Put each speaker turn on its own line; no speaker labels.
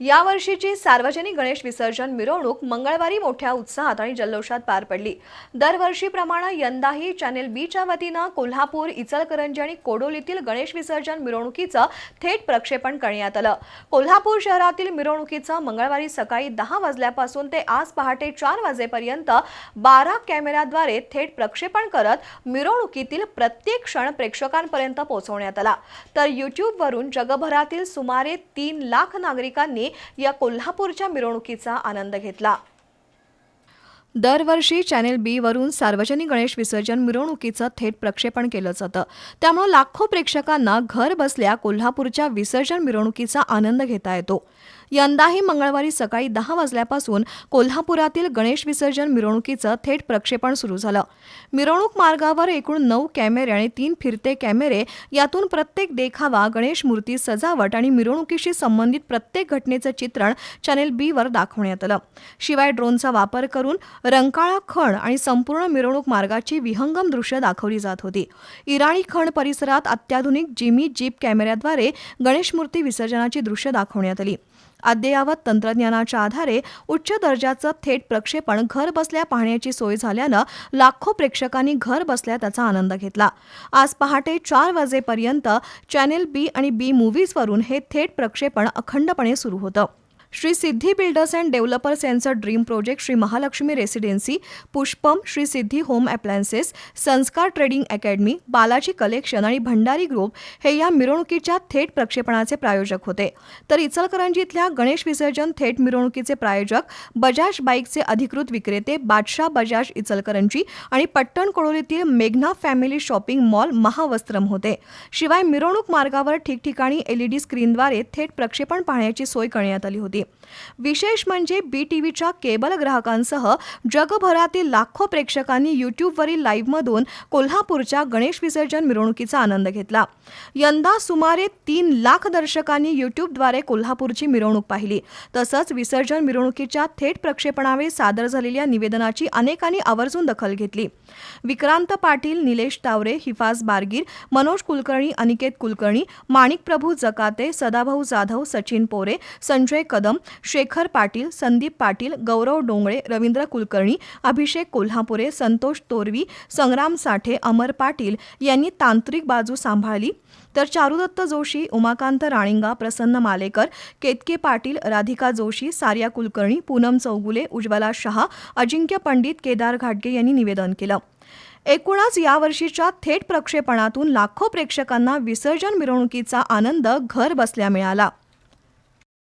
यावर्षीची सार्वजनिक गणेश विसर्जन मिरवणूक मंगळवारी मोठ्या उत्साहात आणि जल्लोषात पार पडली. दरवर्षीप्रमाणे यंदाही चॅनेल बीच्या वतीनं कोल्हापूर इचलकरंजी आणि कोडोलीतील गणेश विसर्जन मिरवणुकीचं थेट प्रक्षेपण करण्यात आलं. कोल्हापूर शहरातील मिरवणुकीचं मंगळवारी सकाळी दहा वाजल्यापासून ते आज पहाटे चार वाजेपर्यंत बारा कॅमेऱ्याद्वारे थेट प्रक्षेपण करत मिरवणुकीतील प्रत्येक क्षण प्रेक्षकांपर्यंत पोहोचवण्यात आला. तर युट्यूबवरून जगभरातील सुमारे तीन लाख नागरिकांनी या कोल्हापूरच्या मिरवणुकीचा आनंद घेतला. दरवर्षी चॅनेल बी वरून सार्वजनिक गणेश विसर्जन मिरवणुकीचं थेट प्रक्षेपण केलं जातं त्यामुळे लाखो प्रेक्षकांना घर बसल्या कोल्हापूरच्या विसर्जन मिरवणुकीचा आनंद घेता येतो. यंदाही मंगळवारी सकाळी दहा वाजल्यापासून कोल्हापुरातील गणेश विसर्जन मिरवणुकीचं थेट प्रक्षेपण सुरू झालं. मिरवणूक मार्गावर एकूण नऊ कॅमेरे आणि तीन फिरते कॅमेरे यातून प्रत्येक देखावा गणेश मूर्ती सजावट आणि मिरवणुकीशी संबंधित प्रत्येक घटनेचं चित्रण चॅनेल बीवर दाखवण्यात आलं. शिवाय ड्रोनचा वापर करून रंकाळा खण आणि संपूर्ण मिरवणूक मार्गाची विहंगम दृश्य दाखवली जात होती. इराणी खण परिसरात अत्याधुनिक जिमी जीप कॅमेऱ्याद्वारे गणेश मूर्ती विसर्जनाची दृश्य दाखवण्यात आली. अद्ययावत तंत्रज्ञानाच्या आधारे उच्च दर्जाचं थेट प्रक्षेपण घर बसल्या पाहण्याची सोय झाल्यानं लाखो प्रेक्षकांनी घर बसल्या त्याचा आनंद घेतला. आज पहाटे चार वाजेपर्यंत चॅनेल बी आणि बी मूव्हीजवरून हे थेट प्रक्षेपण अखंडपणे सुरू होतं. Shri Siddhi builders and developers यांचं dream project Shri Mahalaxmi residency Pushpam Shri Siddhi home appliances Sanskar trading academy Balaji collection आणि भंडारी ग्रुप हे या मिरवणुकीच्या थेट प्रक्षेपणाचे प्रायोजक होते. तर इचलकरंजीतल्या गणेश विसर्जन थेट मिरवणुकीचे प्रायोजक बजाज बाईकचे अधिकृत विक्रेते बादशाह बजाज इचलकरंजी आणि पट्टण कोडोलीतील मेघना फॅमिली शॉपिंग मॉल महावस्त्रम होते. शिवाय मिरवणूक मार्गावर ठिकठिकाणी एलईडी स्क्रीनद्वारे थेट प्रक्षेपण पाहण्याची सोय करण्यात आली होती. विशेष म्हणजे बी टीव्हीच्या केबल ग्राहकांसह जगभरातील लाखो प्रेक्षकांनी युट्यूबवरील लाईव्हमधून कोल्हापूरच्या गणेश विसर्जन मिरवणुकीचा आनंद घेतला. यंदा सुमारे तीन लाख दर्शकांनी युट्यूबद्वारे कोल्हापूरची मिरवणूक पाहिली. तसंच विसर्जन मिरवणुकीच्या थेट प्रक्षेपणावेळी सादर झालेल्या निवेदनाची अनेकांनी आवर्जून दखल घेतली. विक्रांत पाटील निलेश तावरे हिफाज बारगीर मनोज कुलकर्णी अनिकेत कुलकर्णी माणिक प्रभू जकाते सदाभाऊ जाधव सचिन पोरे संजय कदम कदम शेखर पाटील संदीप पाटील गौरव डोंगळे रवींद्र कुलकर्णी अभिषेक कोल्हापुरे संतोष तोरवी संग्राम साठे अमर पाटील यांनी तांत्रिक बाजू सांभाळली. तर चारुदत्त जोशी उमाकांत राणिंगा प्रसन्न मालेकर केतके पाटील राधिका जोशी सार्या कुलकर्णी पूनम चौगुले उज्ज्वला शहा अजिंक्य पंडित केदार घाटगे यांनी निवेदन केलं. एकूणच यावर्षीच्या थेट प्रक्षेपणातून लाखो प्रेक्षकांना विसर्जन मिरवणुकीचा आनंद घर बसल्या मिळाला.